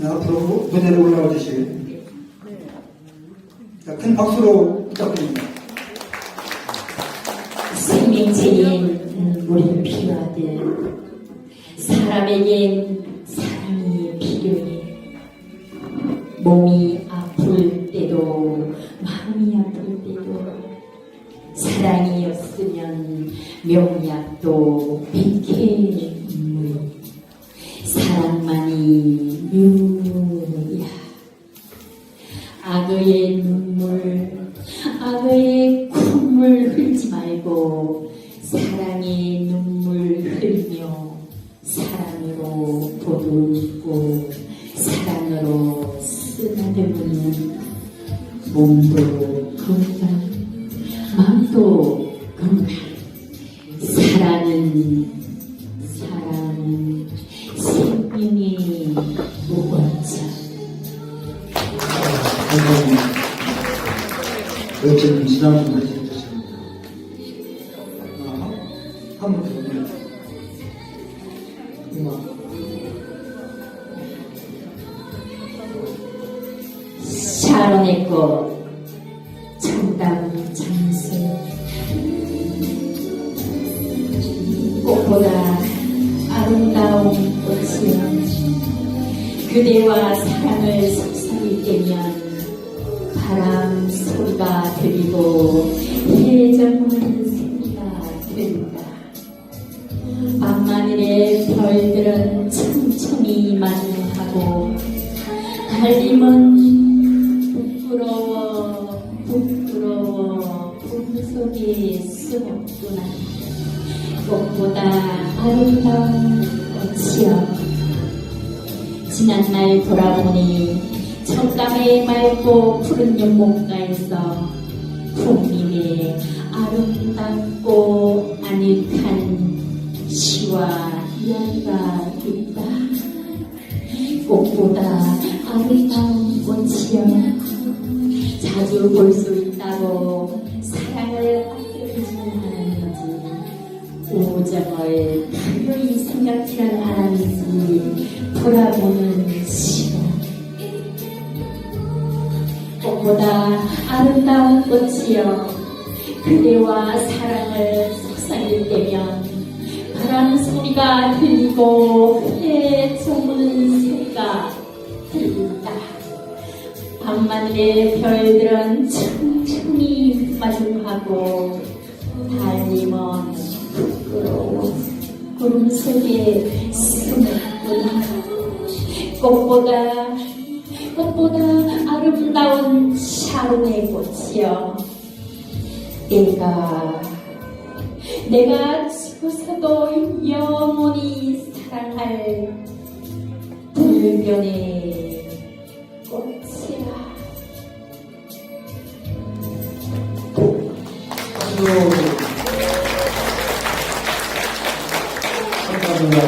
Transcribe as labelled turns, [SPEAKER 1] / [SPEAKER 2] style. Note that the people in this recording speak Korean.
[SPEAKER 1] 네, 앞으로 무대로 올라와 자, 큰 박수로 부탁드립니다.
[SPEAKER 2] 생명체인 우리는 필요하듯 사람에겐 사랑이 필요해. 몸이 아플 때도 마음이 아플 때도 사랑이 없으면 명약도 백해 물. 사랑만이 묘야 악의 눈물, 악의 콧물 흘지 말고 사랑의 눈물 흘며 사랑으로 보듬고 사랑으로 쓰다듬으면 몸도 건강, 마음도 건강. 사랑은
[SPEAKER 1] 여친님 지난 분 다시 해주십니다. 한번 더. 네. 음악.
[SPEAKER 2] 꽃 청담 장수 꽃보다 아름다운 꽃이여 그대와 사랑을 속삭일 때면 별들은 천천히 마주하고 달림은 부끄러워 부끄러워 꿈속에 숨었구나 꽃보다 아름다운 꽃이여. 지난 날 돌아보니 청담의 맑고 푸른 연못가에서 풍림의 아름답고 아늑한 시와 이야기가 있다. 꽃보다 아름다운 꽃이여 자주 볼 수 있다고 사랑을 아껴주지는 않았는지 우정을 가만히 생각지는 않았는지. 돌아보는 시간. 꽃보다 아름다운 꽃이여. 그대와 사랑 소리가 들리고 해 저무는 소리가 들린다. 밤하늘의 별들은 천천히 마주하고 달림은 부끄러워 구름 속에 숨었구나. 꽃보다 꽃보다 아름다운 샤론의 꽃이여 내가 내가 영원히 사랑 할 불변의 꽃이야.
[SPEAKER 1] 감사합니다.